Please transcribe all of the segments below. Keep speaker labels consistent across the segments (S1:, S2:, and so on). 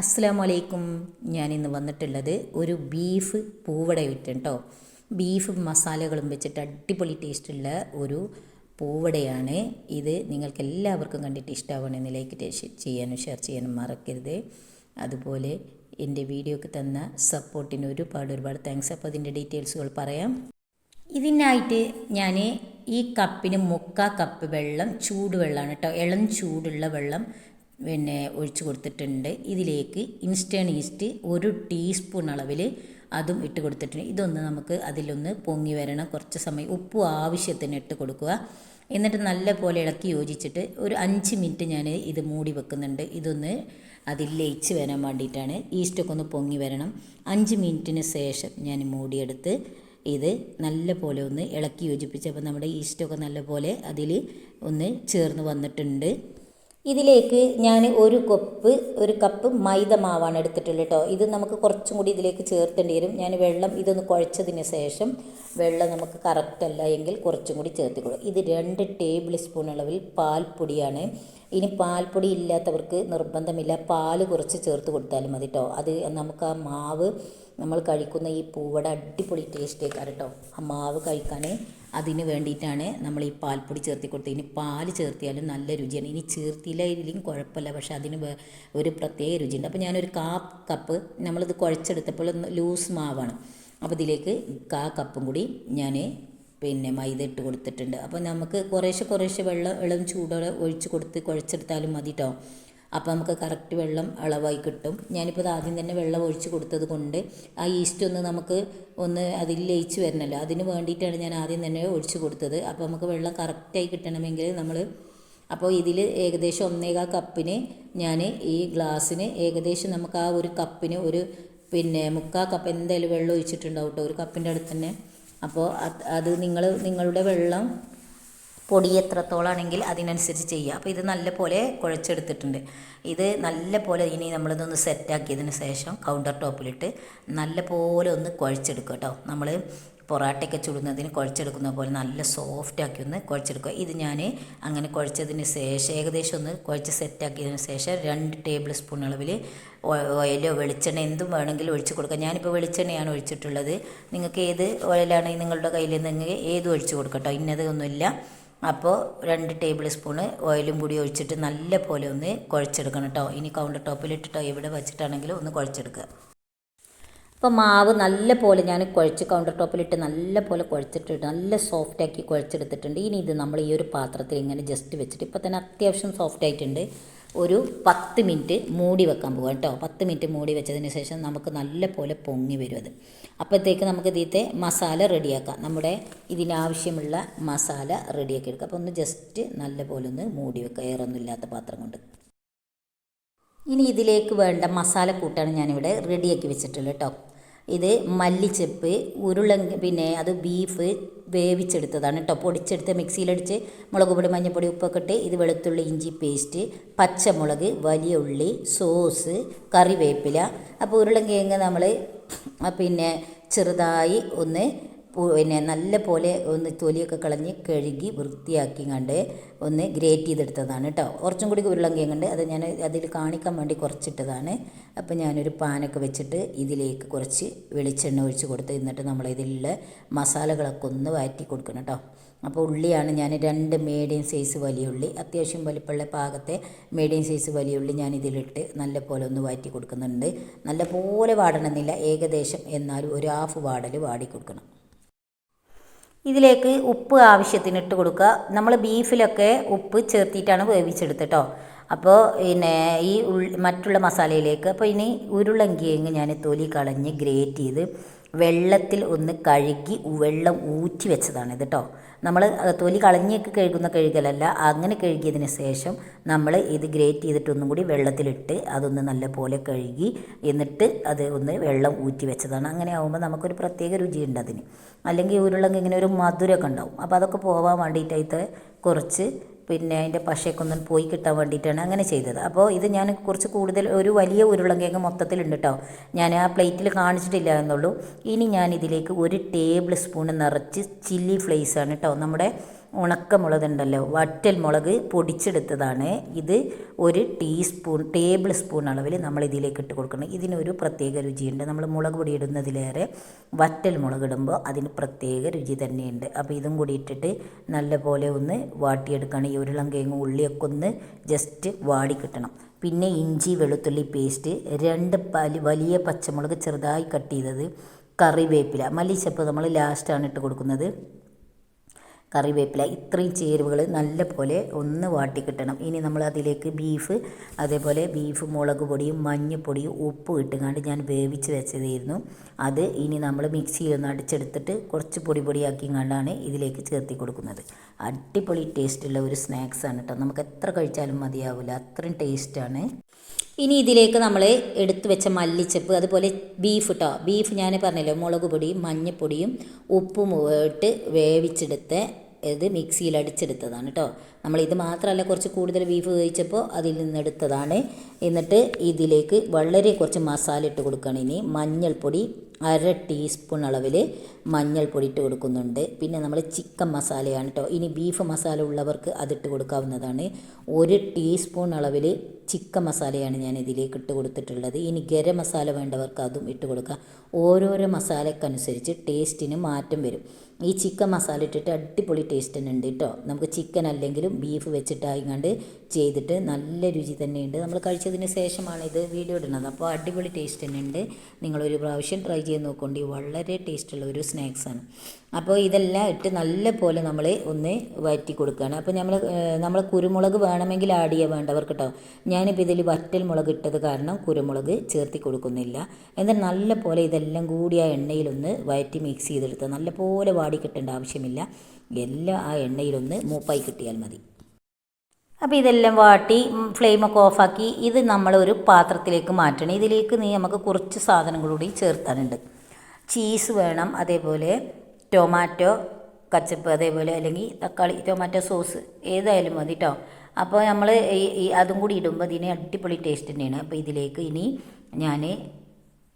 S1: അസ്സാം വലൈക്കും ഇന്ന് വന്നിട്ടുള്ളത് ഒരു ബീഫ് പൂവട വിറ്റ് ബീഫ് മസാലകളും വെച്ചിട്ട് അടിപൊളി ടേസ്റ്റുള്ള ഒരു പൂവടയാണ്. ഇത് നിങ്ങൾക്ക് എല്ലാവർക്കും കണ്ടിട്ട് ഇഷ്ടമാവണമെന്ന് ലൈക്ക് ചെയ്യാനും ഷെയർ ചെയ്യാനും മറക്കരുത്. അതുപോലെ എന്റെ വീഡിയോക്ക് തന്ന സപ്പോർട്ടിന് ഒരുപാട് ഒരുപാട് താങ്ക്സ്. അപ്പോൾ അതിന്റെ ഡീറ്റെയിൽസുകൾ പറയാം. ഇതിനായിട്ട് ഞാൻ ഈ കപ്പിന് മുക്കാ കപ്പ് വെള്ളം ചൂടുവെള്ളമാണ് കേട്ടോ ഇളം ചൂടുള്ള വെള്ളം പിന്നെ ഒഴിച്ചു കൊടുത്തിട്ടുണ്ട്. ഇതിലേക്ക് ഇൻസ്റ്റേൺ ഈസ്റ്റ് ഒരു ടീസ്പൂൺ അളവിൽ അതും ഇട്ട് കൊടുത്തിട്ടുണ്ട്. ഇതൊന്ന് നമുക്ക് അതിലൊന്ന് പൊങ്ങി വരണം. കുറച്ച് സമയം ഉപ്പ് ആവശ്യത്തിന് ഇട്ട് കൊടുക്കുക. എന്നിട്ട് നല്ല പോലെ ഇളക്കി യോജിച്ചിട്ട് ഒരു അഞ്ച് മിനിറ്റ് ഞാൻ ഇത് മൂടി വെക്കുന്നുണ്ട്. ഇതൊന്ന് അതിൽ ലയിച്ച് വരാൻ വേണ്ടിയിട്ടാണ് ഈസ്റ്റൊക്കെ ഒന്ന് പൊങ്ങി വരണം. അഞ്ച് മിനിറ്റിന് ശേഷം ഞാൻ മൂടിയെടുത്ത് ഇത് നല്ല പോലെ ഒന്ന് ഇളക്കി യോജിപ്പിച്ചപ്പോൾ നമ്മുടെ ഈസ്റ്റൊക്കെ നല്ല പോലെ അതിൽ ഒന്ന് ചേർന്ന് വന്നിട്ടുണ്ട്. ഇതിലേക്ക് ഞാൻ ഒരു കപ്പ് ഒരു കപ്പ് മൈദ മാവാണ് എടുത്തിട്ടുള്ളത് കേട്ടോ ഇത് നമുക്ക് കുറച്ചും കൂടി ഇതിലേക്ക് ചേർത്തേണ്ടി വരും. ഞാൻ വെള്ളം ഇതൊന്ന് കുഴച്ചതിന് ശേഷം വെള്ളം നമുക്ക് കറക്റ്റ് അല്ല എങ്കിൽ കുറച്ചും കൂടി ചേർത്തിക്കൊള്ളൂ ഇത് രണ്ട് ടേബിൾ സ്പൂൺ അളവിൽ പാൽപ്പൊടിയാണ്. ഇനി പാൽപ്പൊടി ഇല്ലാത്തവർക്ക് നിർബന്ധമില്ല. പാൽ കുറച്ച് ചേർത്ത് കൊടുത്താലും മതി കേട്ടോ അത് നമുക്ക് ആ മാവ് നമ്മൾ കഴിക്കുന്ന ഈ പൂവട അടിപൊളി ടേസ്റ്റ് ആയിക്കാറ് കേട്ടോ ആ മാവ് കഴിക്കാൻ അതിന് വേണ്ടിയിട്ടാണ് നമ്മൾ ഈ പാൽപ്പൊടി ചേർത്തി കൊടുത്തത്. ഇനി പാൽ ചേർത്തിയാലും നല്ല രുചിയാണ്. ഇനി ചേർത്തിയില്ലെങ്കിലും കുഴപ്പമില്ല. പക്ഷേ അതിന് ഒരു പ്രത്യേക രുചിയുണ്ട്. അപ്പോൾ ഞാനൊരു കാ കപ്പ് നമ്മളിത് കുഴച്ചെടുത്തപ്പോൾ ലൂസ് മാവാണ്. അപ്പോൾ ഇതിലേക്ക് കാ കപ്പും കൂടി ഞാൻ പിന്നെ മൈദ ഇട്ട് കൊടുത്തിട്ടുണ്ട്. അപ്പോൾ നമുക്ക് കുറേശ്ശെ കുറേശ്ശെ വെള്ളം ഇളം ചൂടോടെ ഒഴിച്ച് കൊടുത്ത് കുഴച്ചെടുത്താലും മതി കേട്ടോ അപ്പോൾ നമുക്ക് കറക്റ്റ് വെള്ളം അളവായി കിട്ടും. ഞാനിപ്പോൾ ആദ്യം തന്നെ വെള്ളം ഒഴിച്ച് കൊടുത്തത് കൊണ്ട് ആ ഈസ്റ്റ് ഒന്ന് നമുക്ക് ഒന്ന് അതിൽ ലയിച്ച് വരണമല്ലോ അതിന് വേണ്ടിയിട്ടാണ് ഞാൻ ആദ്യം തന്നെ ഒഴിച്ച് കൊടുത്തത്. അപ്പോൾ നമുക്ക് വെള്ളം കറക്റ്റായി കിട്ടണമെങ്കിൽ നമ്മൾ അപ്പോൾ ഇതിൽ ഏകദേശം ഒന്നേകാൽ കപ്പിന് ഞാൻ ഈ ഗ്ലാസ്സിന് ഏകദേശം നമുക്ക് ആ ഒരു കപ്പിന് ഒരു പിന്നെ മുക്കാൽ കപ്പ് എന്തായാലും വെള്ളം ഒഴിച്ചിട്ടുണ്ടാവും കേട്ടോ ഒരു കപ്പിന്റെ അടുത്ത് തന്നെ അപ്പോൾ അത് നിങ്ങൾ നിങ്ങളുടെ വെള്ളം പൊടി എത്രത്തോളാണെങ്കിൽ അതിനനുസരിച്ച് ചെയ്യുക. അപ്പോൾ ഇത് നല്ല പോലെ കുഴച്ചെടുത്തിട്ടുണ്ട്. ഇത് നല്ല പോലെ ഇനി നമ്മളിതൊന്ന് സെറ്റാക്കിയതിന് ശേഷം കൗണ്ടർ ടോപ്പിലിട്ട് നല്ല പോലെ ഒന്ന് കുഴച്ചെടുക്കുക കേട്ടോ നമ്മൾ പൊറാട്ടയൊക്കെ ചുടുന്നതിന് കുഴച്ചെടുക്കുന്ന പോലെ നല്ല സോഫ്റ്റാക്കി ഒന്ന് കുഴച്ചെടുക്കുക. ഇത് ഞാൻ അങ്ങനെ കുഴച്ചതിന് ശേഷം ഏകദേശം ഒന്ന് കുഴച്ച് സെറ്റാക്കിയതിന് ശേഷം രണ്ട് ടേബിൾ സ്പൂൺ അളവിൽ ഓയിലോ വെളിച്ചെണ്ണ എന്തും വേണമെങ്കിലും ഒഴിച്ച് കൊടുക്കുക. ഞാനിപ്പോൾ വെളിച്ചെണ്ണയാണ് ഒഴിച്ചിട്ടുള്ളത്. നിങ്ങൾക്ക് ഏത് ഓയിലാണെങ്കിൽ നിങ്ങളുടെ കയ്യിൽ നിങ്ങൾ ഏത് ഒഴിച്ച് കൊടുക്കട്ടോ ഇന്നത് ഒന്നുമില്ല അപ്പോൾ രണ്ട് ടേബിൾ സ്പൂൺ ഓയിലും കൂടി ഒഴിച്ചിട്ട് നല്ല പോലെ ഒന്ന് കുഴച്ചെടുക്കണം കേട്ടോ ഇനി കൗണ്ടർ ടോപ്പിലിട്ടിട്ടോ എവിടെ വെച്ചിട്ടാണെങ്കിലും ഒന്ന് കുഴച്ചെടുക്കുക. അപ്പോൾ മാവ് നല്ല പോലെ ഞാൻ കുഴച്ച് കൗണ്ടർ ടോപ്പിലിട്ട് നല്ല പോലെ കുഴച്ചിട്ടിട്ട് നല്ല സോഫ്റ്റ് ആക്കി കുഴച്ചെടുത്തിട്ടുണ്ട്. ഇനി ഇത് നമ്മൾ ഈ ഒരു പാത്രത്തിൽ ഇങ്ങനെ ജസ്റ്റ് വെച്ചിട്ട് ഇപ്പോൾ തന്നെ അത്യാവശ്യം സോഫ്റ്റ് ആയിട്ടുണ്ട്. ഒരു പത്ത് മിനിറ്റ് മൂടി വെക്കാൻ പോകാം കേട്ടോ. പത്ത് മിനിറ്റ് മൂടി വെച്ചതിന് ശേഷം നമുക്ക് നല്ല പോലെ പൊങ്ങി വരും അത്. അപ്പോഴത്തേക്ക് നമുക്ക് ഇതിത്തെ മസാല റെഡിയാക്കാം. നമ്മുടെ ഇതിനാവശ്യമുള്ള മസാല റെഡിയാക്കി എടുക്കുക അപ്പോൾ ഒന്ന് ജസ്റ്റ് നല്ല പോലെ ഒന്ന് മൂടി വെക്കുക ഏറൊന്നും ഇല്ലാത്ത പാത്രം കൊണ്ട്. ഇനി ഇതിലേക്ക് വേണ്ട മസാല കൂട്ടാണ് ഞാനിവിടെ റെഡിയാക്കി വെച്ചിട്ടുള്ളത് കേട്ടോ. ഇത് മല്ലിച്ചെപ്പ് ഉരുളൻ പിന്നെ അത് ബീഫ് വേവിച്ചെടുത്തതാണ് കേട്ടോ പൊടിച്ചെടുത്ത് മിക്സിയിലടിച്ച് മുളക് പൊടി മഞ്ഞൾപ്പൊടി ഉപ്പൊക്കെ ഇട്ട് ഇത് വെളുത്തുള്ളി ഇഞ്ചി പേസ്റ്റ് പച്ചമുളക് വലിയ ഉള്ളി സോസ് കറിവേപ്പില. അപ്പോൾ ഉരുളങ്കിഴങ്ങ് നമ്മൾ പിന്നെ ചെറുതായി ഒന്ന് പിന്നെ നല്ല പോലെ ഒന്ന് തൊലിയൊക്കെ കളഞ്ഞ് കഴുകി വൃത്തിയാക്കി കണ്ട് ഒന്ന് ഗ്രേറ്റ് ചെയ്തെടുത്തതാണ് കേട്ടോ കുറച്ചും കൂടി ഉരുളങ്കിഴങ്ങുണ്ട്. അത് ഞാൻ അതിൽ കാണിക്കാൻ വേണ്ടി കുറച്ചിട്ടതാണ്. അപ്പോൾ ഞാനൊരു പാനൊക്കെ വെച്ചിട്ട് ഇതിലേക്ക് കുറച്ച് വെളിച്ചെണ്ണ ഒഴിച്ച് കൊടുത്ത് എന്നിട്ട് നമ്മൾ ഇതിലുള്ള മസാലകളൊക്കെ ഒന്ന് വാറ്റി കൊടുക്കണം കേട്ടോ അപ്പോൾ ഉള്ളിയാണ് ഞാൻ രണ്ട് മീഡിയം സൈസ് വലിയ ഉള്ളി അത്യാവശ്യം വലിപ്പമുള്ള പാകത്തെ മീഡിയം സൈസ് വലിയ ഉള്ളി ഞാൻ ഇതിലിട്ട് നല്ല പോലെ ഒന്ന് വാറ്റി കൊടുക്കുന്നുണ്ട്. നല്ല പോലെ വാടണമെന്നില്ല. ഏകദേശം എന്നാലും ഒരു ഹാഫ് വാടൽ വാടി കൊടുക്കണം. ഇതിലേക്ക് ഉപ്പ് ആവശ്യത്തിന് ഇട്ട് കൊടുക്കുക. നമ്മൾ ബീഫിലൊക്കെ ഉപ്പ് ചേർത്തിട്ടാണ് വേവിച്ചെടുത്തിട്ടോ. അപ്പോൾ പിന്നെ ഈ മറ്റുള്ള മസാലയിലേക്ക് അപ്പോൾ ഇനി ഉരുളങ്കിഴങ്ങ് ഞാൻ തൊലി കളഞ്ഞ് ഗ്രേറ്റ് ചെയ്ത് വെള്ളത്തിൽ ഒന്ന് കഴുകി വെള്ളം ഊറ്റി വെച്ചതാണ് ഇത് കേട്ടോ നമ്മൾ തൊലി കളഞ്ഞൊക്കെ കഴുകുന്ന കഴുകലല്ല. അങ്ങനെ കഴുകിയതിന് ശേഷം നമ്മൾ ഇത് ഗ്രേറ്റ് ചെയ്തിട്ട് ഒന്നും കൂടി വെള്ളത്തിലിട്ട് അതൊന്ന് നല്ല പോലെ കഴുകി എന്നിട്ട് അത് ഒന്ന് വെള്ളം ഊറ്റി വെച്ചതാണ്. അങ്ങനെ ആകുമ്പോൾ നമുക്കൊരു പ്രത്യേക രുചിയുണ്ട് അതിന്. അല്ലെങ്കിൽ ഉരുളങ്ങ ഇങ്ങനെ ഒരു മധുരമൊക്കെ ഉണ്ടാവും. അപ്പോൾ അതൊക്കെ പോകാൻ വേണ്ടിയിട്ടായിട്ട് കുറച്ച് പിന്നെ അതിന്റെ പശയൊക്കെ പോയി കിട്ടാൻ വേണ്ടിയിട്ടാണ് അങ്ങനെ ചെയ്തത്. അപ്പോൾ ഇത് ഞാൻ കുറച്ച് കൂടുതൽ ഒരു വലിയ ഉരുളങ്കിഴങ്ങ് മൊത്തത്തിലുണ്ട് കേട്ടോ. ഞാൻ ആ പ്ലേറ്റിൽ കാണിച്ചിട്ടില്ല എന്നുള്ളൂ. ഇനി ഞാൻ ഇതിലേക്ക് ഒരു ടേബിൾ സ്പൂൺ നിറച്ച് ചില്ലി ഫ്ലേസ് ആണ് കേട്ടോ. നമ്മുടെ ഉണക്കമുളക് ഉണ്ടല്ലോ വറ്റൽ മുളക് പൊടിച്ചെടുത്തതാണ്. ഇത് ഒരു ടീസ്പൂൺ ടേബിൾ സ്പൂൺ അളവിൽ നമ്മൾ ഇതിലേക്ക് ഇട്ട് കൊടുക്കണം. ഇതിനൊരു പ്രത്യേക രുചിയുണ്ട്. നമ്മൾ മുളക് പൊടി ഇടുന്നതിലേറെ വറ്റൽ മുളക് ഇടുമ്പോൾ അതിന് പ്രത്യേക രുചി തന്നെയുണ്ട്. അപ്പോൾ ഇതും കൂടി ഇട്ടിട്ട് നല്ലപോലെ ഒന്ന് വാട്ടിയെടുക്കണം. ഈ ഉരുളങ്കിഴങ്ങും ഉള്ളിയൊക്കെ ഒന്ന് ജസ്റ്റ് വാടി കിട്ടണം. പിന്നെ ഇഞ്ചി വെളുത്തുള്ളി പേസ്റ്റ് രണ്ട് പലി വലിയ പച്ചമുളക് ചെറുതായി കട്ട് ചെയ്തത് കറിവേപ്പില. മല്ലിച്ചപ്പ് നമ്മൾ ലാസ്റ്റാണ് ഇട്ട് കൊടുക്കുന്നത്. കറിവേപ്പില ഇത്രയും ചേരുവകൾ നല്ല പോലെ ഒന്ന് വാട്ടി കിട്ടണം ഇനി നമ്മൾ അതിലേക്ക് ബീഫ് അതേപോലെ ബീഫ് മുളക് പൊടിയും മഞ്ഞൾപ്പൊടിയും ഉപ്പും ഇട്ടുകൊണ്ട് ഞാൻ വേവിച്ച് വെച്ചതായിരുന്നു. അത് ഇനി നമ്മൾ മിക്സിയിൽ ഒന്ന് അടിച്ചെടുത്തിട്ട് കുറച്ച് പൊടി പൊടിയാക്കി കണ്ടാണ് ഇതിലേക്ക് ചേർത്തി കൊടുക്കുന്നത്. അടിപൊളി ടേസ്റ്റുള്ള ഒരു സ്നാക്സാണ് കേട്ടോ നമുക്ക് എത്ര കഴിച്ചാലും മതിയാവില്ല അത്രയും ടേസ്റ്റാണ്. ഇനി ഇതിലേക്ക് നമ്മൾ എടുത്തു വെച്ച മല്ലിച്ചപ്പ് അതുപോലെ ബീഫ് കേട്ടോ ബീഫ് ഞാൻ പറഞ്ഞല്ലോ മുളക് പൊടിയും മഞ്ഞൾപ്പൊടിയും ഉപ്പും ഇട്ട് വേവിച്ചെടുത്ത് ഇത് മിക്സിയിൽ അടിച്ചെടുത്തതാണ് കേട്ടോ. നമ്മൾ ഇത് മാത്രമല്ല കുറച്ച് കൂടുതൽ ബീഫ് കഴിച്ചപ്പോൾ അതിൽ നിന്ന് എടുത്തതാണ്. എന്നിട്ട് ഇതിലേക്ക് വളരെ കുറച്ച് മസാല ഇട്ട് കൊടുക്കുകയാണ് ഇനി മഞ്ഞൾപ്പൊടി അര ടീസ്പൂൺ അളവിൽ മഞ്ഞൾപ്പൊടി ഇട്ട് കൊടുക്കുന്നുണ്ട്. പിന്നെ നമ്മൾ ചിക്കൻ മസാലയാണ് കേട്ടോ ഇനി ബീഫ് മസാല ഉള്ളവർക്ക് അതിട്ട് കൊടുക്കാവുന്നതാണ്. ഒരു ടീസ്പൂൺ അളവിൽ ചിക്കൻ മസാലയാണ് ഞാൻ ഇതിലേക്ക് ഇട്ട് കൊടുത്തിട്ടുള്ളത്. ഇനി ഗരം മസാല വേണ്ടവർക്ക് അതും ഇട്ട് കൊടുക്കാം. ഓരോരോ മസാലക്കനുസരിച്ച് ടേസ്റ്റിന് മാറ്റം വരും. ഈ ചിക്കൻ മസാല ഇട്ടിട്ട് അടിപൊളി ടേസ്റ്റ് തന്നെ ഉണ്ട് കേട്ടോ നമുക്ക് ചിക്കൻ അല്ലെങ്കിലും ബീഫ് വെച്ചിട്ടായിങ്ങാണ്ട് ചെയ്തിട്ട് നല്ല രുചി തന്നെയുണ്ട്. നമ്മൾ കഴിച്ചതിന് ശേഷമാണ് ഇത് വീഡിയോ ഇടുന്നത്. അപ്പോൾ അടിപൊളി ടേസ്റ്റ് തന്നെയുണ്ട് നിങ്ങളൊരു പ്രാവശ്യം ട്രൈ ചെയ്ത് നോക്കൊണ്ടി വളരെ ടേസ്റ്റുള്ള ഒരു സ്നാക്സാണ് അപ്പോൾ ഇതെല്ലാം ഇട്ട് നല്ല പോലെ നമ്മൾ ഒന്ന് വറ്റി കൊടുക്കുകയാണ്. അപ്പോൾ നമ്മൾ നമ്മൾ കുരുമുളക് വേണമെങ്കിൽ ആഡ് ചെയ്യാൻ വേണ്ടവർക്ക് കേട്ടോ ഞാനിപ്പോൾ ഇതിൽ വറ്റൽ മുളക് ഇട്ടത് കാരണം കുരുമുളക് ചേർത്തി കൊടുക്കുന്നില്ല. എന്നാൽ നല്ല പോലെ ഇതെല്ലാം കൂടി ആ എണ്ണയിലൊന്ന് വഴറ്റി മിക്സ് ചെയ്തെടുത്ത് നല്ല പോലെ വാടി കിട്ടേണ്ട ആവശ്യമില്ല. എല്ലാം ആ എണ്ണയിലൊന്ന് മൂപ്പായി കിട്ടിയാൽ മതി. അപ്പോൾ ഇതെല്ലാം വാട്ടി ഫ്ലെയിമൊക്കെ ഓഫാക്കി ഇത് നമ്മളൊരു പാത്രത്തിലേക്ക് മാറ്റണം. ഇതിലേക്ക് നീ നമുക്ക് കുറച്ച് സാധനം കൂടി ചേർത്താനുണ്ട്. ചീസ് വേണം അതേപോലെ ടൊമാറ്റോ കച്ചപ്പ് അതേപോലെ അല്ലെങ്കിൽ തക്കാളി ടൊമാറ്റോ സോസ് ഏതായാലും മതി കേട്ടോ അപ്പോൾ നമ്മൾ ഈ അതും കൂടി ഇടുമ്പോൾ ഇതിന് അടിപൊളി ടേസ്റ്റ് തന്നെയാണ്. അപ്പോൾ ഇതിലേക്ക് ഇനി ഞാൻ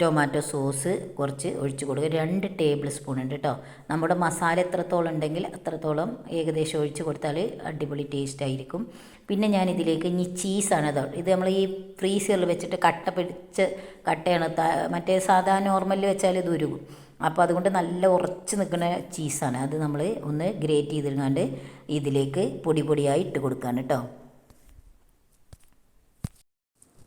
S1: ടൊമാറ്റോ സോസ് കുറച്ച് ഒഴിച്ച് കൊടുക്കുക. രണ്ട് ടേബിൾ സ്പൂൺ ഉണ്ട് കേട്ടോ നമ്മുടെ മസാല എത്രത്തോളം ഉണ്ടെങ്കിൽ അത്രത്തോളം ഏകദേശം ഒഴിച്ച് കൊടുത്താൽ അടിപൊളി ടേസ്റ്റ് ആയിരിക്കും. പിന്നെ ഞാൻ ഇതിലേക്ക് ഇനി ചീസാണ് അത് ഇത് നമ്മൾ ഈ ഫ്രീസറിൽ വെച്ചിട്ട് കട്ട പിടിച്ച് കട്ടയാണ്. മറ്റേ സാധാ നോർമലിൽ വെച്ചാൽ ഇത് ഉരുകും. അപ്പോൾ അതുകൊണ്ട് നല്ല ഉറച്ച് നിൽക്കുന്ന ചീസാണ് അത് നമ്മൾ ഒന്ന് ഗ്രേറ്റ് ചെയ്തിരുന്നാണ്ട് ഇതിലേക്ക് പൊടി പൊടിയായി ഇട്ട് കൊടുക്കുകയാണ് കേട്ടോ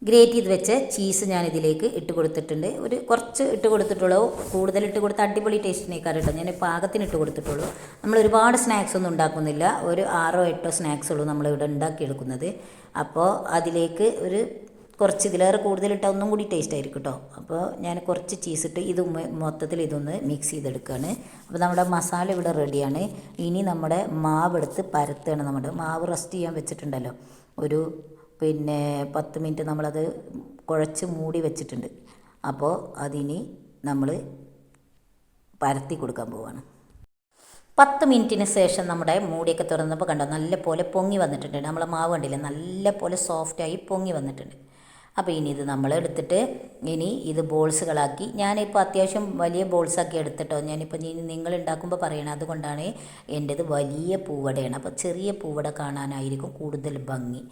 S1: ഗ്രേറ്റ് ചെയ്ത് വെച്ച ചീസ് ഞാൻ ഇതിലേക്ക് ഇട്ട് കൊടുത്തിട്ടുണ്ട്. ഒരു കുറച്ച് ഇട്ട് കൊടുത്തിട്ടുള്ളൂ. കൂടുതൽ ഇട്ട് കൊടുത്ത അടിപൊളി ടേസ്റ്റിനേക്കാൾ കേട്ടോ ഞാൻ പാകത്തിന് ഇട്ട് കൊടുത്തിട്ടുള്ളൂ. നമ്മൾ ഒരുപാട് സ്നാക്സ് ഒന്നും ഉണ്ടാക്കുന്നില്ല. ഒരു ആറോ എട്ടോ സ്നാക്സ് ഉള്ളൂ നമ്മളിവിടെ ഉണ്ടാക്കിയെടുക്കുന്നത്. അപ്പോൾ അതിലേക്ക് ഒരു കുറച്ച് ഇതിലേറെ കൂടുതലിട്ടാൽ ഒന്നും കൂടി ടേസ്റ്റ് ആയിരിക്കും കേട്ടോ. അപ്പോൾ ഞാൻ കുറച്ച് ചീസ് ഇട്ട് ഇത് മൊത്തത്തിൽ ഇതൊന്ന് മിക്സ് ചെയ്തെടുക്കുകയാണ് അപ്പോൾ നമ്മുടെ മസാല ഇവിടെ റെഡിയാണ് ഇനി നമ്മുടെ മാവ് എടുത്ത് പരത്തുകയാണ് നമ്മുടെ മാവ് റെസ്റ്റ് ചെയ്യാൻ വെച്ചിട്ടുണ്ടല്ലോ. ഒരു പിന്നെ പത്ത് മിനിറ്റ് നമ്മളത് കുഴച്ച് മൂടി വെച്ചിട്ടുണ്ട്. അപ്പോൾ അതിനി നമ്മൾ പരത്തി കൊടുക്കാൻ പോവാണ്. പത്ത് മിനിറ്റിന് ശേഷം നമ്മുടെ മൂടിയൊക്കെ തുറന്നപ്പോൾ കണ്ടോ നല്ല പോലെ പൊങ്ങി വന്നിട്ടുണ്ട്. നമ്മളെ മാവ് കണ്ടില്ലേ നല്ല പോലെ സോഫ്റ്റായി പൊങ്ങി വന്നിട്ടുണ്ട്. അപ്പോൾ ഇനി ഇത് നമ്മൾ എടുത്തിട്ട് ഇനി ഇത് ബോൾസുകളാക്കി. ഞാനിപ്പോൾ അത്യാവശ്യം വലിയ ബോൾസാക്കി എടുത്തിട്ടോ. ഞാനിപ്പോൾ ഇനി നിങ്ങൾ ഉണ്ടാക്കുമ്പോൾ പറയണം അതുകൊണ്ടാണ് എന്റേത് വലിയ പൂവടയാണ്. അപ്പോൾ ചെറിയ പൂവട കാണാനായിരിക്കും കൂടുതൽ ഭംഗി.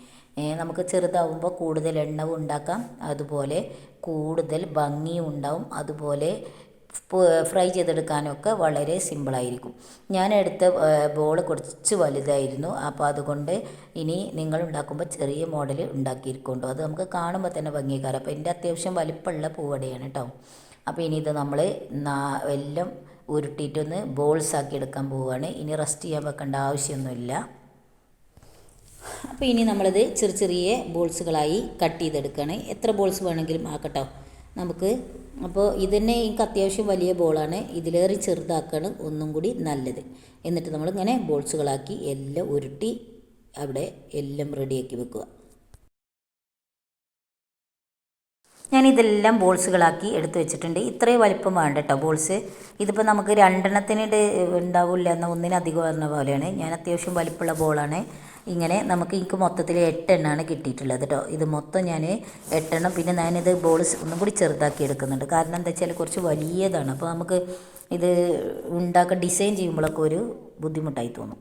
S1: നമുക്ക് ചെറുതാവുമ്പോൾ കൂടുതൽ എണ്ണവും ഉണ്ടാക്കാം. അതുപോലെ കൂടുതൽ ഭംഗിയും ഉണ്ടാവും. അതുപോലെ ഫ്രൈ ചെയ്തെടുക്കാനൊക്കെ വളരെ സിമ്പിളായിരിക്കും. ഞാൻ എടുത്ത ബോൾ കുറച്ച് വലുതായിരുന്നു. അപ്പോൾ അതുകൊണ്ട് ഇനി നിങ്ങൾ ഉണ്ടാക്കുമ്പോൾ ചെറിയ മോഡൽ ഉണ്ടാക്കിയിരിക്കുന്നുണ്ടോ. അത് നമുക്ക് കാണുമ്പോൾ തന്നെ ഭംഗിക്കാരം അപ്പോൾ എന്റെ അത്യാവശ്യം വലിപ്പമുള്ള പൂവടയാണ് കേട്ടോ. അപ്പോൾ ഇനി ഇത് നമ്മൾ എല്ലാം ഉരുട്ടിയിട്ടൊന്ന് ബോൾസ് ആക്കി എടുക്കാൻ പോവുകയാണ്. ഇനി റെസ്റ്റ് ചെയ്യാൻ വെക്കേണ്ട ആവശ്യമൊന്നുമില്ല. അപ്പോൾ ഇനി നമ്മളത് ചെറിയ ചെറിയ ബോൾസുകളായി കട്ട് ചെയ്തെടുക്കുകയാണ്. എത്ര ബോൾസ് വേണമെങ്കിലും ആക്കട്ടോ. നമുക്ക് അപ്പോൾ ഇതന്നെ എനിക്ക് അത്യാവശ്യം വലിയ ബോളാണ്. ഇതിലേറെ ചെറുതാക്കാണ് ഒന്നും കൂടി നല്ലത്. എന്നിട്ട് നമ്മളിങ്ങനെ ബോൾസുകളാക്കി എല്ലാം ഉരുട്ടി അവിടെ എല്ലാം റെഡിയാക്കി വെക്കുക. ഞാൻ ഇതെല്ലാം ബോൾസുകളാക്കി എടുത്തു വെച്ചിട്ടുണ്ട്. ഇത്രയും വലിപ്പം വേണ്ട കേട്ടോ ബോൾസ്. ഇതിപ്പോൾ നമുക്ക് രണ്ടെണ്ണത്തിനിട്ട് ഉണ്ടാവില്ല എന്ന ഒന്നിനധികം പറഞ്ഞ പോലെയാണ്. ഞാൻ അത്യാവശ്യം വലിപ്പമുള്ള ബോളാണ്. ഇങ്ങനെ നമുക്ക് എനിക്ക് മൊത്തത്തിൽ എട്ടെണ്ണമാണ് കിട്ടിയിട്ടുള്ളത് കേട്ടോ ഇത് മൊത്തം ഞാൻ എട്ടെണ്ണം. പിന്നെ ഞാനിത് ബോൾസ് ഒന്നും കൂടി ചെറുതാക്കി എടുക്കുന്നുണ്ട്. കാരണം എന്താ വെച്ചാൽ കുറച്ച് വലിയതാണ്. അപ്പോൾ നമുക്ക് ഇത് ഉണ്ടാക്കാൻ ഡിസൈൻ ചെയ്യുമ്പോഴൊക്കെ ഒരു ബുദ്ധിമുട്ടായി തോന്നും.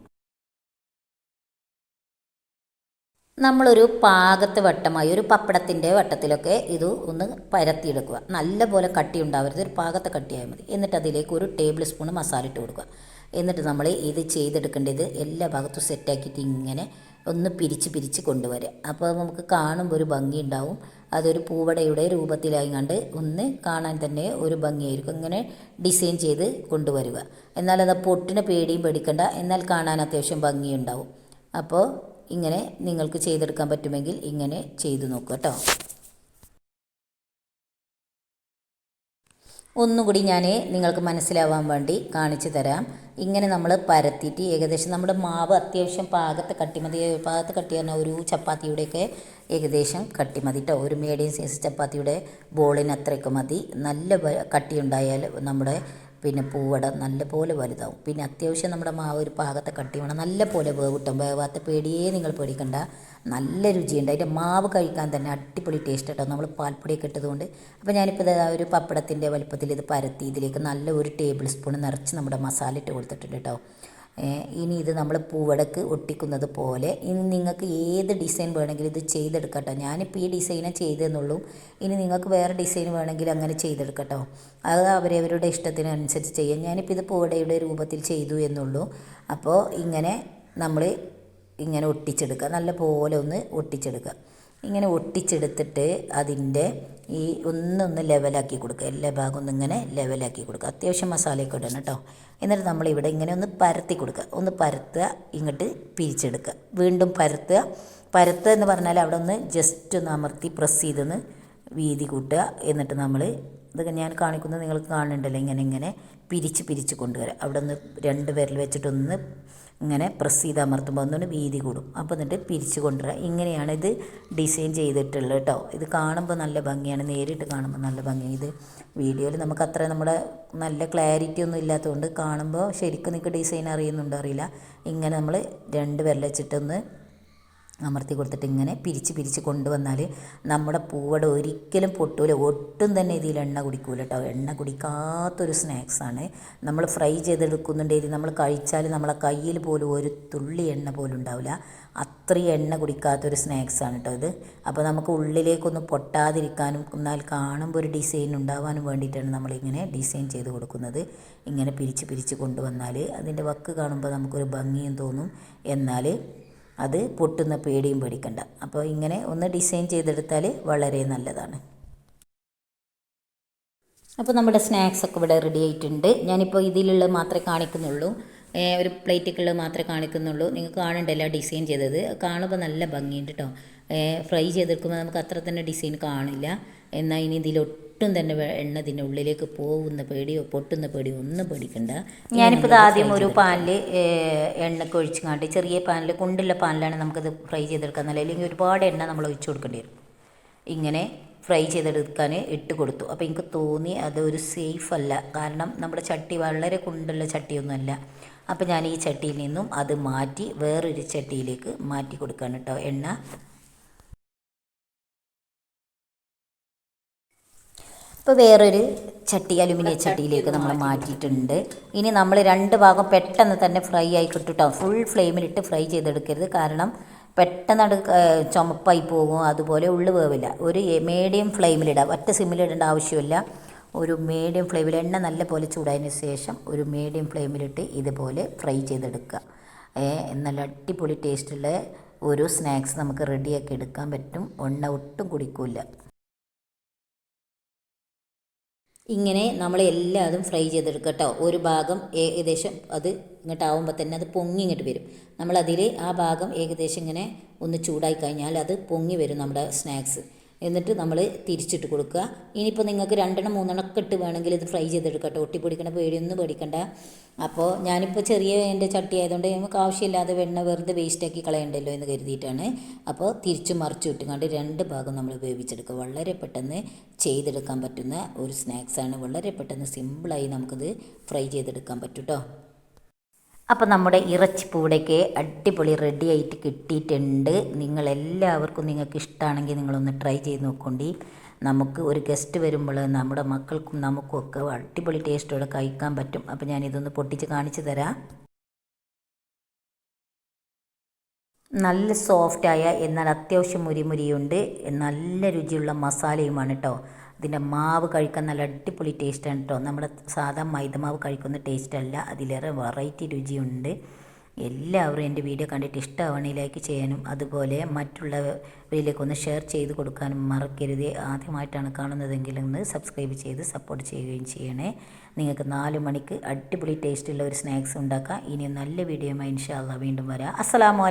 S1: നമ്മളൊരു പാകത്തെ വട്ടമായി ഒരു പപ്പടത്തിന്റെ വട്ടത്തിലൊക്കെ ഇത് ഒന്ന് പരത്തിയെടുക്കുക. നല്ലപോലെ കട്ടി ഉണ്ടാവരുത് ഒരു പാകത്തെ കട്ടിയായാൽ മതി. എന്നിട്ട് അതിലേക്ക് ഒരു ടേബിൾ സ്പൂൺ മസാല ഇട്ട് കൊടുക്കുക. എന്നിട്ട് നമ്മൾ ഇത് ചെയ്തെടുക്കേണ്ടത് എല്ലാ ഭാഗത്തും സെറ്റാക്കിയിട്ട് ഇങ്ങനെ ഒന്ന് പിരിച്ച് പിരിച്ച് കൊണ്ടുവരിക. അപ്പോൾ നമുക്ക് കാണുമ്പോൾ ഒരു ഭംഗി ഉണ്ടാവും. അതൊരു പൂവടയുടെ രൂപത്തിലായി കണ്ട് ഒന്ന് കാണാൻ തന്നെ ഒരു ഭംഗിയായിരിക്കും. ഇങ്ങനെ ഡിസൈൻ ചെയ്ത് കൊണ്ടുവരിക. എന്നാൽ അത് പൊട്ടിന് പേടിയും പേടിക്കണ്ട. എന്നാൽ കാണാൻ അത്യാവശ്യം ഭംഗിയുണ്ടാവും. അപ്പോൾ ഇങ്ങനെ നിങ്ങൾക്ക് ചെയ്തെടുക്കാൻ പറ്റുമെങ്കിൽ ഇങ്ങനെ ചെയ്തു നോക്കുക കേട്ടോ. ഒന്നുകൂടി ഞാൻ നിങ്ങൾക്ക് മനസ്സിലാവാൻ വേണ്ടി കാണിച്ചു തരാം. ഇങ്ങനെ നമ്മൾ പരത്തിയിട്ട് ഏകദേശം നമ്മുടെ മാവ് അത്യാവശ്യം പാകത്തെ കട്ടി മതി. പാകത്തെ കട്ടി പറഞ്ഞാൽ ഒരു ചപ്പാത്തിയുടെയൊക്കെ ഏകദേശം കട്ടി മതി കേട്ടോ. ഒരു മീഡിയം സൈസ് ചപ്പാത്തിയുടെ ബോളിന് അത്രയൊക്കെ മതി. നല്ല കട്ടിയുണ്ടായാൽ നമ്മുടെ പിന്നെ പൂവട നല്ല പോലെ വലുതാവും. പിന്നെ അത്യാവശ്യം നമ്മുടെ മാവ് ഒരു പാകത്തെ കട്ടി വേണം. നല്ല പോലെ വേവിട്ടും വേവാത്ത പേടിയേ നിങ്ങൾ പേടിക്കണ്ട. നല്ല രുചിയുണ്ട്. അതിന്റെ മാവ് കഴിക്കാൻ തന്നെ അടിപൊളി ടേസ്റ്റ് കേട്ടോ നമ്മൾ പാൽപ്പൊടിയൊക്കെ ഇട്ടതുകൊണ്ട്. അപ്പോൾ ഞാനിപ്പോൾ ആ ഒരു പപ്പടത്തിന്റെ വലുപ്പത്തിൽ ഇത് പരത്തി ഇതിലേക്ക് നല്ല ഒരു ടേബിൾ സ്പൂൺ നിറച്ച് നമ്മുടെ മസാല ഇട്ട് കൊടുത്തിട്ടുണ്ട് കേട്ടോ ഇനി ഇത് നമ്മൾ പൂവടക്ക് ഒട്ടിക്കുന്നത് പോലെ. ഇനി നിങ്ങൾക്ക് ഏത് ഡിസൈൻ വേണമെങ്കിലും ഇത് ചെയ്തെടുക്കട്ടോ. ഞാനിപ്പോൾ ഈ ഡിസൈനെ ചെയ്തെന്നുള്ളൂ. ഇനി നിങ്ങൾക്ക് വേറെ ഡിസൈൻ വേണമെങ്കിൽ അങ്ങനെ ചെയ്തെടുക്കട്ടോ. അത് അവരവരുടെ ഇഷ്ടത്തിനനുസരിച്ച് ചെയ്യാം. ഞാനിപ്പോൾ ഇത് പൂവടയുടെ രൂപത്തിൽ ചെയ്തു എന്നുള്ളൂ. അപ്പോൾ ഇങ്ങനെ നമ്മൾ ഇങ്ങനെ ഒട്ടിച്ചെടുക്കുക. നല്ല പോലെ ഒന്ന് ഒട്ടിച്ചെടുക്കുക. ഇങ്ങനെ ഒട്ടിച്ചെടുത്തിട്ട് അതിന്റെ ഈ ഒന്നൊന്ന് ലെവലാക്കി കൊടുക്കുക. എല്ലാ ഭാഗവും ഒന്ന് ഇങ്ങനെ ലെവലാക്കി കൊടുക്കുക. അത്യാവശ്യം മസാലയൊക്കെ ഇടണം കേട്ടോ. എന്നിട്ട് നമ്മളിവിടെ ഇങ്ങനെ ഒന്ന് പരത്തി കൊടുക്കുക. ഒന്ന് പരത്തുക ഇങ്ങോട്ട് പിരിച്ചെടുക്കുക. വീണ്ടും പരത്തുക. പരത്തുക എന്ന് പറഞ്ഞാൽ അവിടെ ഒന്ന് ജസ്റ്റ് ഒന്ന് അമർത്തി പ്രസ് ചെയ്തൊന്ന് വീതി കൂട്ടുക. എന്നിട്ട് നമ്മൾ ഇതൊക്കെ ഞാൻ കാണിക്കുന്നത് നിങ്ങൾക്ക് കാണുന്നുണ്ടല്ലോ. ഇങ്ങനെ ഇങ്ങനെ പിരിച്ച് പിരിച്ച് കൊണ്ടുവരാം. അവിടെ ഒന്ന് രണ്ട് വിരൽ വെച്ചിട്ടൊന്ന് ഇങ്ങനെ പ്രസ് ചെയ്ത് അമർത്തുമ്പോൾ ഒന്നുകൊണ്ട് വീതി കൂടും. അപ്പോൾ എന്നിട്ട് പിരിച്ചു കൊണ്ടുവരിക ഇങ്ങനെയാണ് ഇത് ഡിസൈൻ ചെയ്തിട്ടുള്ളത് കേട്ടോ. ഇത് കാണുമ്പോൾ നല്ല ഭംഗിയാണ്. നേരിട്ട് കാണുമ്പോൾ നല്ല ഭംഗി ഇത് വീഡിയോയിൽ നമുക്ക് അത്ര നമ്മുടെ നല്ല ക്ലാരിറ്റി ഒന്നും ഇല്ലാത്തതുകൊണ്ട് കാണുമ്പോൾ ശരിക്കും നിങ്ങൾക്ക് ഡിസൈൻ അറിയുന്നുണ്ടോ അറിയില്ല. ഇങ്ങനെ നമ്മൾ രണ്ട് വിരൽ വെച്ചിട്ടൊന്ന് അമർത്തി കൊടുത്തിട്ട് ഇങ്ങനെ പിരിച്ച് പിരിച്ച് കൊണ്ടുവന്നാൽ നമ്മുടെ പൂവട ഒരിക്കലും പൊട്ടൂല. ഒട്ടും തന്നെ ഇതിൽ എണ്ണ കുടിക്കൂല കേട്ടോ എണ്ണ കുടിക്കാത്തൊരു സ്നാക്സാണ് നമ്മൾ ഫ്രൈ ചെയ്തെടുക്കുന്നുണ്ടെങ്കിൽ നമ്മൾ കഴിച്ചാൽ നമ്മളെ കയ്യിൽ പോലും ഒരു തുള്ളി എണ്ണ പോലും ഉണ്ടാവില്ല. അത്രയും എണ്ണ കുടിക്കാത്തൊരു സ്നാക്സാണ് കേട്ടോ ഇത്. അപ്പോൾ നമുക്ക് ഉള്ളിലേക്കൊന്ന് പൊട്ടാതിരിക്കാനും എന്നാൽ കാണുമ്പോൾ ഒരു ഡിസൈൻ ഉണ്ടാവാനും വേണ്ടിയിട്ടാണ് നമ്മളിങ്ങനെ ഡിസൈൻ ചെയ്ത് കൊടുക്കുന്നത്. ഇങ്ങനെ പിരിച്ച് പിരിച്ച് കൊണ്ടുവന്നാൽ അതിന്റെ വക്ക് കാണുമ്പോൾ നമുക്കൊരു ഭംഗിയും തോന്നും. എന്നാൽ അത് പൊട്ടുന്ന പേടിയും പേടിക്കണ്ട. അപ്പോൾ ഇങ്ങനെ ഒന്ന് ഡിസൈൻ ചെയ്തെടുത്താൽ വളരെ നല്ലതാണ്. അപ്പോൾ നമ്മുടെ സ്നാക്സ് ഒക്കെ ഇവിടെ റെഡി ആയിട്ടുണ്ട്. ഞാനിപ്പോൾ ഇതിലുള്ള മാത്രമേ കാണിക്കുന്നുള്ളൂ. ഒരു പ്ലേറ്റിക്കുള്ളത് മാത്രമേ കാണിക്കുന്നുള്ളൂ. നിങ്ങൾക്ക് കാണണ്ടല്ലോ ഡിസൈൻ ചെയ്തത്? കാണുമ്പോൾ നല്ല ഭംഗിയുണ്ട് കേട്ടോ ഫ്രൈ ചെയ്തെടുക്കുമ്പോൾ നമുക്ക് അത്ര തന്നെ ഡിസൈൻ കാണില്ല. എന്നാൽ ഇനി ഇതിലൊട്ടും തന്നെ വെ- എണ്ണ ഇതിന്റെ ഉള്ളിലേക്ക് പോകുന്ന പേടിയോ പൊട്ടുന്ന പേടിയോ ഒന്നും പേടിക്കണ്ട. ഞാനിപ്പോൾ ആദ്യം ഒരു പാനിൽ എണ്ണ ഒഴിച്ചുകാണ്ട് ചെറിയ പാനിൽ കൊണ്ടുള്ള പാനിലാണ് നമുക്കത് ഫ്രൈ ചെയ്തെടുക്കാൻ നല്ല അല്ലെങ്കിൽ ഒരുപാട് എണ്ണ നമ്മൾ ഒഴിച്ചു കൊടുക്കേണ്ടി വരും. ഇങ്ങനെ ഫ്രൈ ചെയ്തെടുക്കാൻ ഇട്ട് കൊടുത്തു. അപ്പോൾ എനിക്ക് തോന്നി അത് ഒരു സേഫ് അല്ല. കാരണം നമ്മുടെ ചട്ടി വളരെ കുണ്ടുള്ള ചട്ടിയൊന്നുമല്ല. അപ്പോൾ ഞാൻ ഈ ചട്ടിയിൽ നിന്നും അത് മാറ്റി വേറൊരു ചട്ടിയിലേക്ക് മാറ്റി കൊടുക്കുകയാണ് കേട്ടോ എണ്ണ. ഇപ്പോൾ വേറൊരു ചട്ടി അലുമിനിയം ചട്ടിയിലേക്ക് നമ്മൾ മാറ്റിയിട്ടുണ്ട്. ഇനി നമ്മൾ രണ്ട് ഭാഗം പെട്ടെന്ന് തന്നെ ഫ്രൈ ആയി കിട്ടുട്ടോ ഫുൾ ഫ്ലെയിമിലിട്ട് ഫ്രൈ ചെയ്തെടുക്കരുത്. കാരണം പെട്ടെന്ന് അത് ചുമപ്പായി പോകും അതുപോലെ ഉള്ളു വേവില്ല. ഒരു മീഡിയം ഫ്ലെയിമിലിടാം. ഒറ്റ സിമ്മിലിടേണ്ട ആവശ്യമില്ല. ഒരു മീഡിയം ഫ്ലെയിമിൽ എണ്ണ നല്ല പോലെ ചൂടായതിന് ശേഷം ഒരു മീഡിയം ഫ്ലെയിമിലിട്ട് ഇതുപോലെ ഫ്രൈ ചെയ്തെടുക്കുക. നല്ല അടിപൊളി ടേസ്റ്റുള്ള ഒരു സ്നാക്സ് നമുക്ക് റെഡിയാക്കി എടുക്കാൻ പറ്റും. എണ്ണ ഒട്ടും കുടിക്കില്ല. ഇങ്ങനെ നമ്മൾ എല്ലാതും ഫ്രൈ ചെയ്തെടുക്കുക കേട്ടോ. ഒരു ഭാഗം ഏകദേശം അത് ഇങ്ങോട്ട് ആവുമ്പോൾ തന്നെ അത് പൊങ്ങി ഇങ്ങോട്ട് വരും. നമ്മളതിൽ ആ ഭാഗം ഏകദേശം ഇങ്ങനെ ഒന്ന് ചൂടായി കഴിഞ്ഞാൽ അത് പൊങ്ങി വരും നമ്മുടെ സ്നാക്സ്. എന്നിട്ട് നമ്മൾ തിരിച്ചിട്ട് കൊടുക്കുക. ഇനിയിപ്പോൾ നിങ്ങൾക്ക് രണ്ടെണ്ണം മൂന്നെണ്ണം ഒക്കെ ഇട്ട് വേണമെങ്കിൽ ഇത് ഫ്രൈ ചെയ്തെടുക്കട്ടെ. ഒട്ടി പിടിക്കണ പേടിയൊന്നും പേടിക്കണ്ട. അപ്പോൾ ഞാനിപ്പോൾ ചെറിയ എന്റെ ചട്ടി ആയതുകൊണ്ട് നമുക്ക് ആവശ്യമില്ലാതെ വെണ്ണ വെറുതെ വേസ്റ്റാക്കി കളയണ്ടല്ലോ എന്ന് കരുതിയിട്ടാണ്. അപ്പോൾ തിരിച്ചു മറിച്ചു ഇട്ടുകൊണ്ട് രണ്ട് ഭാഗം നമ്മൾ വേവിച്ചെടുക്കുക. വളരെ പെട്ടെന്ന് ചെയ്തെടുക്കാൻ പറ്റുന്ന ഒരു സ്നാക്സാണ് വളരെ പെട്ടെന്ന് സിമ്പിളായി നമുക്കിത് ഫ്രൈ ചെയ്തെടുക്കാൻ പറ്റും കേട്ടോ അപ്പോൾ നമ്മുടെ ഇറച്ചി ഇറച്ചിപ്പൂടൊക്കെ അടിപൊളി റെഡി ആയിട്ട് കിട്ടിയിട്ടുണ്ട്. നിങ്ങളെല്ലാവർക്കും നിങ്ങൾക്ക് ഇഷ്ടമാണെങ്കിൽ നിങ്ങളൊന്ന് ട്രൈ ചെയ്ത് നോക്കൊണ്ടി. നമുക്ക് ഒരു ഗസ്റ്റ് വരുമ്പോൾ നമ്മുടെ മക്കൾക്കും നമുക്കും ഒക്കെ അടിപൊളി ടേസ്റ്റോടെ കഴിക്കാൻ പറ്റും. അപ്പോൾ ഞാനിതൊന്ന് പൊട്ടിച്ച് കാണിച്ചു തരാം. നല്ല സോഫ്റ്റായ എന്നാൽ അത്യാവശ്യം മുരിമുരിയുണ്ട്. നല്ല രുചിയുള്ള മസാലയുമാണ് കേട്ടോ ഇതിന്റെ മാവ് കഴിക്കാൻ നല്ല അടിപൊളി ടേസ്റ്റാണ് കേട്ടോ നമ്മൾ സാധാ മൈദമാവ് കഴിക്കുന്ന ടേസ്റ്റ് അല്ല അതിലേറെ വെറൈറ്റി രുചിയുണ്ട്. എല്ലാവരും എന്റെ വീഡിയോ കണ്ടിട്ട് ഇഷ്ടമാവണേ ലൈക്ക് ചെയ്യാനും അതുപോലെ മറ്റുള്ളവരിലേക്ക് ഒന്ന് ഷെയർ ചെയ്ത് കൊടുക്കാനും മറക്കരുത്. ആദ്യമായിട്ടാണ് കാണുന്നതെങ്കിൽ ഒന്ന് സബ്സ്ക്രൈബ് ചെയ്ത് സപ്പോർട്ട് ചെയ്യുകയും ചെയ്യണേ. നിങ്ങൾക്ക് നാല് മണിക്ക് അടിപൊളി ടേസ്റ്റുള്ള ഒരു സ്നാക്സ് ഉണ്ടാക്കാം. ഇനി നല്ല വീഡിയോയുമായി ഇൻഷാല്ല വീണ്ടും വരാം. അലൈക്കും